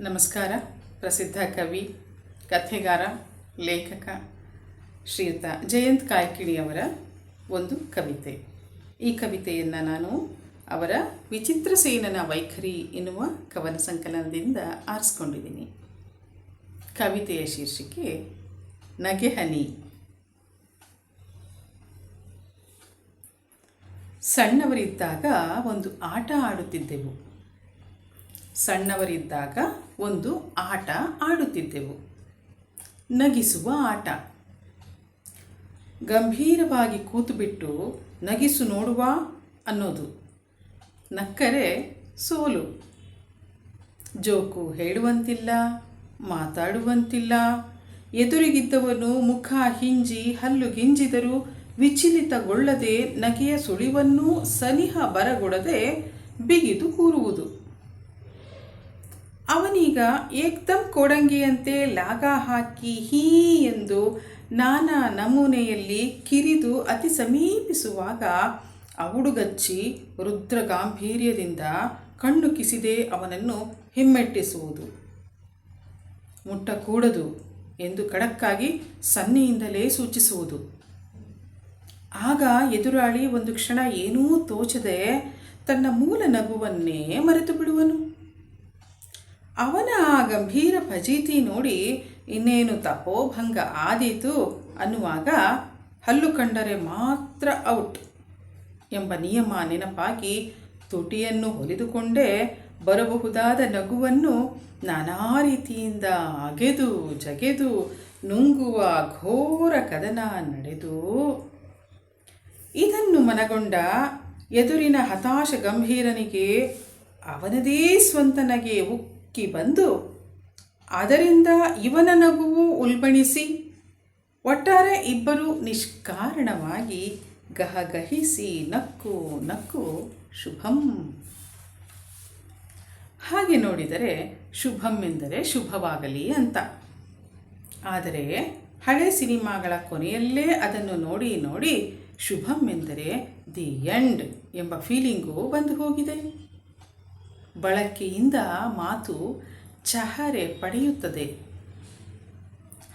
ನಮಸ್ಕಾರ. ಪ್ರಸಿದ್ಧ ಕವಿ, ಕಥೆಗಾರ, ಲೇಖಕ ಶ್ರೀಯುತ ಜಯಂತ್ ಕಾಯ್ಕಿಣಿಯವರ ಒಂದು ಕವಿತೆ. ಈ ಕವಿತೆಯನ್ನು ನಾನು ಅವರ ವಿಚಿತ್ರ ಸೇನನ ವೈಖರಿ ಎನ್ನುವ ಕವನ ಸಂಕಲನದಿಂದ ಆರಿಸ್ಕೊಂಡಿದ್ದೀನಿ. ಕವಿತೆಯ ಶೀರ್ಷಿಕೆ ನಗೆಹನಿ ಸಣ್ಣವರಿದ್ದಾಗ ಒಂದು ಆಟ ಆಡುತ್ತಿದ್ದೆವು. ಸಣ್ಣವರಿದ್ದಾಗ ಒಂದು ಆಟ ಆಡುತ್ತಿದ್ದೆವು. ನಗಿಸುವ ಆಟ. ಗಂಭೀರವಾಗಿ ಕೂತುಬಿಟ್ಟು, ನಗಿಸು ನೋಡುವ ಅನ್ನೋದು. ನಕ್ಕರೆ ಸೋಲು. ಜೋಕು ಹೇಳುವಂತಿಲ್ಲ, ಮಾತಾಡುವಂತಿಲ್ಲ. ಎದುರಿಗಿದ್ದವನು ಮುಖ ಹಿಂಜಿ, ಹಲ್ಲು ಗಿಂಜಿದರೂ ವಿಚಲಿತಗೊಳ್ಳದೆ ನಗೆಯ ಸುಳಿವನ್ನೂ ಸನಿಹ ಬರಗೊಡದೆ ಬಿಗಿದು ಕೂರುವುದು. ಅವನೀಗ ಏಕ್ದಮ್ ಕೊಡಂಗಿಯಂತೆ ಲಾಗ ಹಾಕಿ ಹೀ ಎಂದು ನಾನಾ ನಮೂನೆಯಲ್ಲಿ ಕಿರಿದು ಅತಿ ಸಮೀಪಿಸುವಾಗ ಅವುಡುಗಚ್ಚಿ ರುದ್ರ ಗಾಂಭೀರ್ಯದಿಂದ ಕಣ್ಣು ಕಿಸಿದೆ ಅವನನ್ನು ಹಿಮ್ಮೆಟ್ಟಿಸುವುದು. ಮುಟ್ಟಕೂಡದು ಎಂದು ಖಡಕ್ಕಾಗಿ ಸನ್ನೆಯಿಂದಲೇ ಸೂಚಿಸುವುದು. ಆಗ ಎದುರಾಳಿ ಒಂದು ಕ್ಷಣ ಏನೂ ತೋಚದೆ ತನ್ನ ಮೂಲ ನಗುವನ್ನೇ ಮರೆತು ಬಿಡುವನು ಅವನ ಆ ಗಂಭೀರ ಫಜೀತಿ ನೋಡಿ ಇನ್ನೇನು ತಪೋಭಂಗ ಆದೀತು ಅನ್ನುವಾಗ ಹಲ್ಲು ಕಂಡರೆ ಮಾತ್ರ ಔಟ್ ಎಂಬ ನಿಯಮ ನೆನಪಾಗಿ ತುಟಿಯನ್ನು ಹೊಲಿದುಕೊಂಡೇ ಬರಬಹುದಾದ ನಗುವನ್ನು ನಾನಾ ರೀತಿಯಿಂದ ಅಗೆದು, ಜಗೆದು, ನುಂಗುವ ಘೋರ ಕದನ ನಡೆದು ಇದನ್ನು ಮನಗೊಂಡ ಎದುರಿನ ಹತಾಶ ಗಂಭೀರನಿಗೆ ಅವನದೇ ಸ್ವಂತನಗೆ ಉಕ್ಕಿ ಬಂದು, ಅದರಿಂದ ಇವನ ನಗುವು ಉಲ್ಬಣಿಸಿ, ಒಟ್ಟಾರೆ ಇಬ್ಬರು ನಿಷ್ಕಾರಣವಾಗಿ ಗಹಗಹಿಸಿ, ನಕ್ಕು ನಕ್ಕು, ಶುಭಂ. ಹಾಗೆ ನೋಡಿದರೆ, ಶುಭಂ ಎಂದರೆ ಶುಭವಾಗಲಿ ಅಂತ. ಆದರೆ, ಹಳೆ ಸಿನಿಮಾಗಳ ಕೊನೆಯಲ್ಲೇ ಅದನ್ನು ನೋಡಿ ನೋಡಿ, ಶುಭಂ ಎಂದರೆ ದಿ ಎಂಡ್ ಎಂಬ ಫೀಲಿಂಗು ಬಂದು ಹೋಗಿದೆ. ಬಳಕೆಯಿಂದ ಮಾತು ಚಹರೆ ಪಡೆಯುತ್ತದೆ.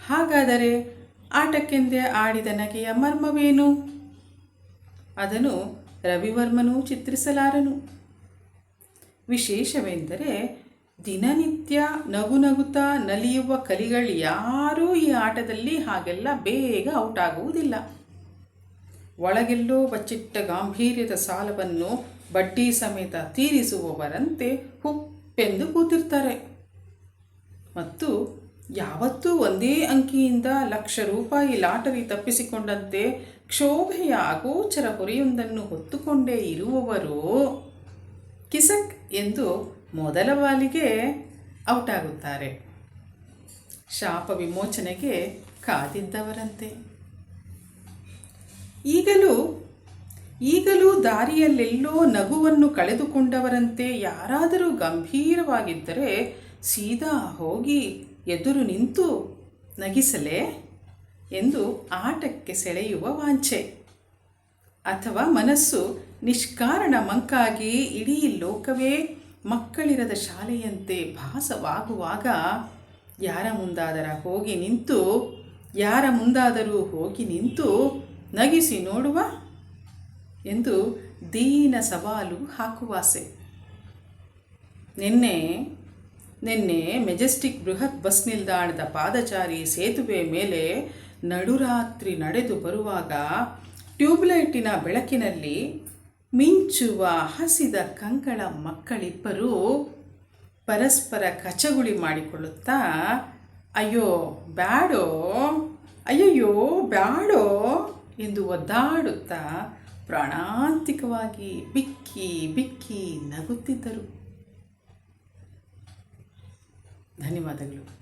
ಹಾಗಾದರೆ ಆಟಕ್ಕೆಂದೇ ಆಡಿದ ನಗೆಯ ಮರ್ಮವೇನು? ಅದನ್ನು ರವಿವರ್ಮನೂ ಚಿತ್ರಿಸಲಾರನು. ವಿಶೇಷವೆಂದರೆ ದಿನನಿತ್ಯ ನಗು ನಗುತ್ತಾ ನಲಿಯುವ ಕಲಿಗಳು ಯಾರೂ ಈ ಆಟದಲ್ಲಿ ಹಾಗೆಲ್ಲ ಬೇಗ ಔಟ್ ಆಗುವುದಿಲ್ಲ ಒಳಗೆಲ್ಲೋ ಬಚ್ಚಿಟ್ಟ ಗಾಂಭೀರ್ಯದ ಸಾಲವನ್ನು ಬಡ್ಡಿ ಸಮೇತ ತೀರಿಸುವವರಂತೆ ಹುಪ್ಪೆಂದು ಕೂತಿರ್ತಾರೆ. ಮತ್ತು ಯಾವತ್ತೂ ಒಂದೇ ಅಂಕಿಯಿಂದ ಲಕ್ಷ ರೂಪಾಯಿ ಲಾಟರಿ ತಪ್ಪಿಸಿಕೊಂಡಂತೆ ಕ್ಷೋಭೆಯ ಅಗೋಚರ ಹೊರೆಯೊಂದನ್ನು ಹೊತ್ತುಕೊಂಡೇ ಇರುವವರು ಕಿಸಕ್ ಎಂದು ಮೊದಲ ಬಾಲಿಗೆ ಔಟ್ ಆಗುತ್ತಾರೆ ಶಾಪ ವಿಮೋಚನೆಗೆ ಕಾದಿದ್ದವರಂತೆ. ಈಗಲೂ ಈಗಲೂ ದಾರಿಯಲ್ಲೆಲ್ಲೋ ನಗುವನ್ನು ಕಳೆದುಕೊಂಡವರಂತೆ ಯಾರಾದರೂ ಗಂಭೀರವಾಗಿದ್ದರೆ ಸೀದಾ ಹೋಗಿ ಎದುರು ನಿಂತು ನಗಿಸಲೇ ಎಂದು ಆಟಕ್ಕೆ ಸೆಳೆಯುವ ವಾಂಛೆ. ಅಥವಾ ಮನಸ್ಸು ನಿಷ್ಕಾರಣ ಮಂಕಾಗಿ ಇಡೀ ಲೋಕವೇ ಮಕ್ಕಳಿರದ ಶಾಲೆಯಂತೆ ಭಾಸವಾಗುವಾಗ ಯಾರ ಮುಂದಾದರ ಹೋಗಿ ನಿಂತು, ಯಾರ ಮುಂದಾದರೂ ಹೋಗಿ ನಿಂತು ನಗಿಸಿ ನೋಡುವ ಎಂದು ದೀನ ಸವಾಲು ಹಾಕುವಾಸೆ ನಿನ್ನೆ ನಿನ್ನೆ ಮೆಜೆಸ್ಟಿಕ್ ಬೃಹತ್ ಬಸ್ ನಿಲ್ದಾಣದ ಪಾದಚಾರಿ ಸೇತುವೆ ಮೇಲೆ ನಡುರಾತ್ರಿ ನಡೆದು ಬರುವಾಗ ಟ್ಯೂಬ್ಲೈಟಿನ ಬೆಳಕಿನಲ್ಲಿ ಮಿಂಚುವ ಹಸಿದ ಕಂಕಳ ಮಕ್ಕಳಿಬ್ಬರು ಪರಸ್ಪರ ಕಚಗುಳಿ ಮಾಡಿಕೊಳ್ಳುತ್ತಾ, ಅಯ್ಯೋ, ಬ್ಯಾಡೋ, ಅಯ್ಯಯ್ಯೋ, ಬ್ಯಾಡೋ ಎಂದು ಒದ್ದಾಡುತ್ತಾ ಪ್ರಾಣಾಂತಿಕವಾಗಿ ಬಿಕ್ಕಿ ಬಿಕ್ಕಿ ನಗುತ್ತಿದ್ದರು. ಧನ್ಯವಾದಗಳು.